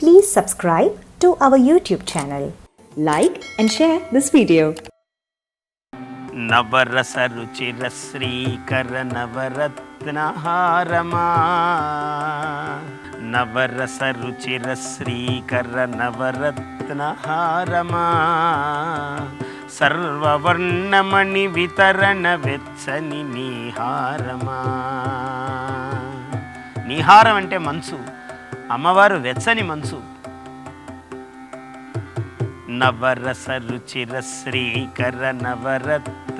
Please subscribe to our YouTube channel. Like and share this video. నవరస రుచిర శ్రీకర నవరత్నహారమా నవరస రుచిర శ్రీకర నవరత్నహారమా సర్వవర్ణమణి వితరణ వెచ్చని నీహారమా నిహారం అంటే మనసు అమ్మవారు వెచ్చని మనసు. నవరస రుచిర శ్రీకర నవరత్నహారమా.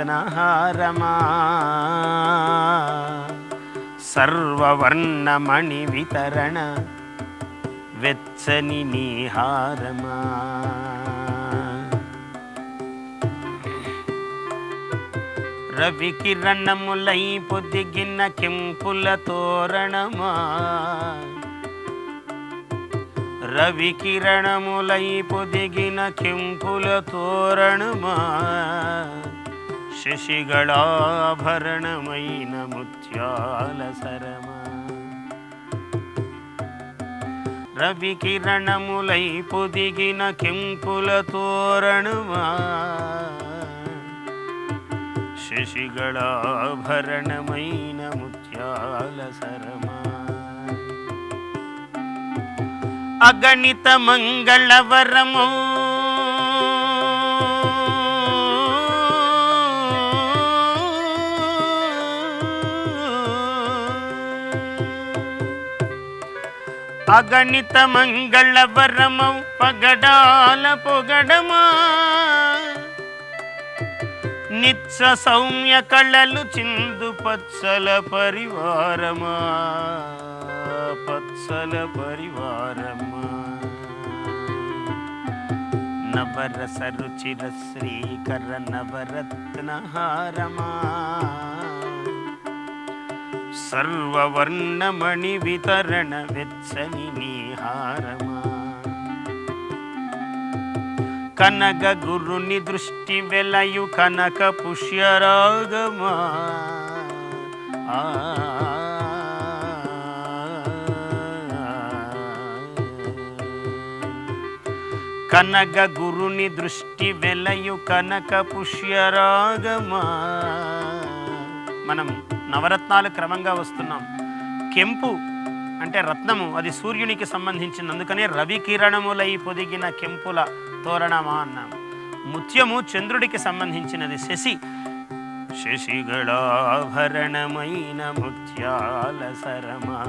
సర్వవర్ణమణి వితరణ వెచ్చని నీహారమా. రవి కిరణములై పొదిగిన కెంపుల తోరణమా. రవి కిరణములై పొదిగిన కెంపుల తోరణమా? శశిగళాభరణమైన ముత్యాల సరమా? రవి కిరణములై పొదిగిన కెంపుల తోరణమా? శశిగళాభరణమైన ముత్యాల సరమా? అగణిత మంగళవరము. అగణిత మంగళవరము పగడాల పొగడమా. నిత్య సౌమ్య కళలు చిందు పచ్చల పరివారమా. పచ్చల పరివారమా. నవరస రుచిర శ్రీకర నవరత్నహారమా సర్వవర్ణమణి వితరణ వెచ్చని నీహారమా. కనక గురుని దృష్టి వెలయు కనక పుష్యరాగమా కనక గురుని దృష్టి వెలయు కనక పుష్యరాగమా మనం నవరత్నాలు క్రమంగా వస్తున్నాం. కెంపు అంటే రత్నము అది సూర్యునికి సంబంధించింది. అందుకనే రవి కిరణములై పొదిగిన కెంపుల తోరణమా అన్నాము ముత్యము చంద్రుడికి సంబంధించినది. శశి శశిగళాభరణమైన ముత్యాల సరమా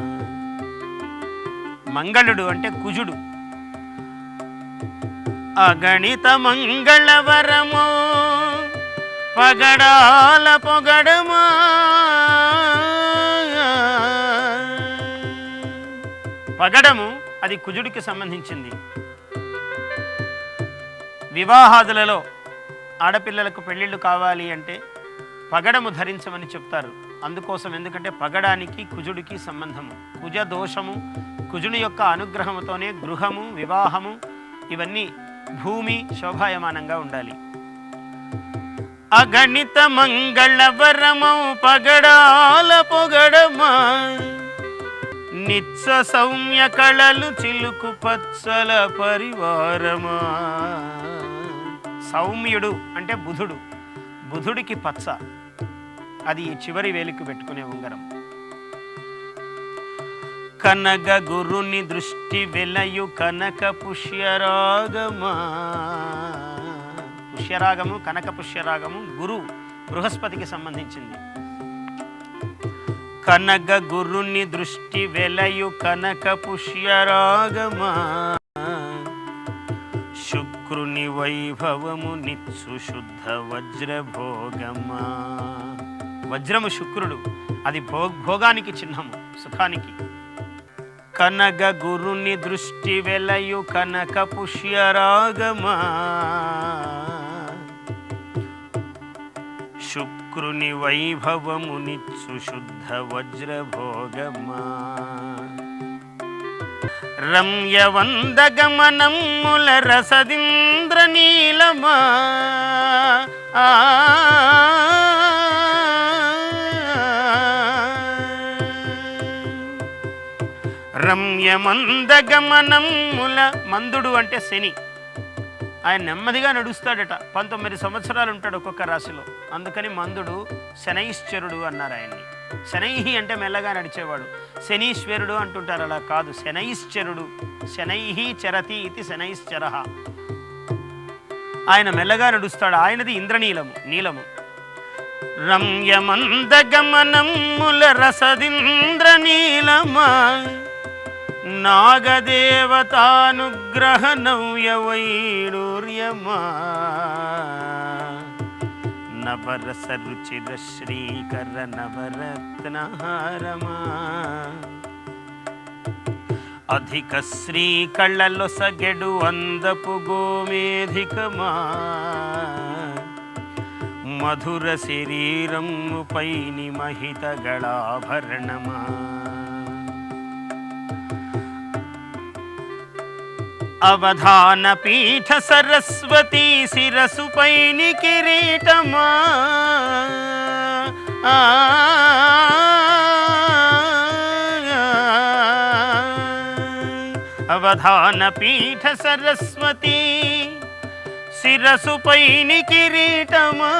మంగళుడు అంటే కుజుడు. అగణిత మంగళవరము పగడాల పొగడమా. పగడము అది కుజుడికి సంబంధించింది. వివాహాదులలో ఆడపిల్లలకు పెళ్ళిళ్ళు కావాలి అంటే పగడము ధరించమని చెప్తారు. అందుకోసం ఎందుకంటే పగడానికి కుజుడికి సంబంధము. కుజ దోషము కుజుని యొక్క అనుగ్రహముతోనే గృహము వివాహము ఇవన్నీ భూమి శోభాయమానంగా ఉండాలి. అగణిత మంగళవరమౌ పగడాల పొగడమా నిత్య సౌమ్య కళలు చిలుకు పచ్చల పరివారమా. సౌమ్యుడు అంటే బుధుడు. బుధుడికి పచ్చ. అది చివరి వేలికి పెట్టుకునే ఉంగరం. కనక గురుని దృష్టి వెలయు కనక పుష్యరాగమా. పుష్యరాగము కనక పుష్యరాగము గురు బృహస్పతికి సంబంధించింది. కనక గురుని దృష్టి వెలయు కనక పుష్యరాగమా. శుక్రుని వైభవము నిత్సు శుద్ధ వజ్రభోగమా. వజ్రము శుక్రుడు అది భో భోగానికి చిహ్నము సుఖానికి. కనక గురుని దృష్టి వెలయు కనక పుష్యరాగమా శుక్రుని వైభవమునిచ్చు శుద్ధ వజ్రభోగమా? రమ్యవందగమనమ్ముల రసదింద్ర నీలమా? ఆ రమ్యమందగమనముల మందుడు అంటే శని. ఆయన నెమ్మదిగా నడుస్తాడట. పంతొమ్మిది సంవత్సరాలు ఉంటాడు ఒక్కొక్క రాశిలో. అందుకని మందుడు శనైశ్వరుడు అన్నారు ఆయన్ని. శనైహి అంటే మెల్లగా నడిచేవాడు. శనీశ్వరుడు అంటుంటారు అలా కాదు. శనైశ్చరుడు శనైహి చరతి ఇది శనైశ్చర. ఆయన మెల్లగా నడుస్తాడు. ఆయనది ఇంద్రనీలము నీలము. రమ్యమందగమనముల రసదింద్రనీలమా? నాగదేవతానుగ్రహనవ్యవైడూర్యమా నవరస రుచిర శ్రీకర నవరత్నహారమా అధిక శ్రీ కళ్ళలో సగెడు అందపు గోమేధికమా మధుర శరీరముపై నిమహిత గళాభరణమా అవధాన పీఠ సరస్వతి శిరసుపై కిరీటమా ఆ అవధాన పీఠ సరస్వతి శిరసుపై కిరీటమా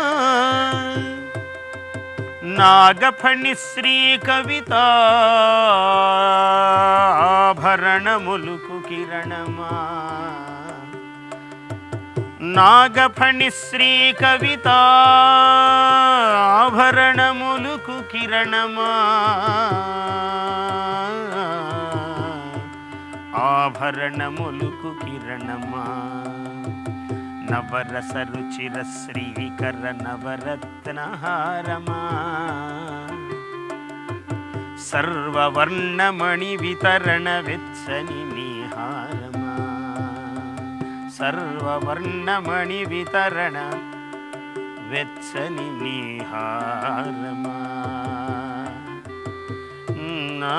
నాగఫణి శ్రీ కవిత ఆభరణములుకు కిరణమా నాగఫణి శ్రీ కవిత ఆభరణములుకు కిరణమా ఆభరణములుకు కిరణమా నవరస రుచిర శ్రీకర నవరత్నహారమా సర్వర్ణమణి వితరణ వెచ్చని నిహారమా సర్వవర్ణమణి వితరణ వెచ్చని నిహారమా నా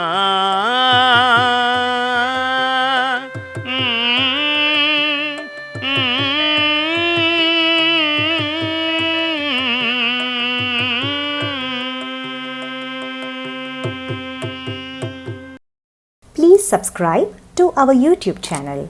Please subscribe to our YouTube channel.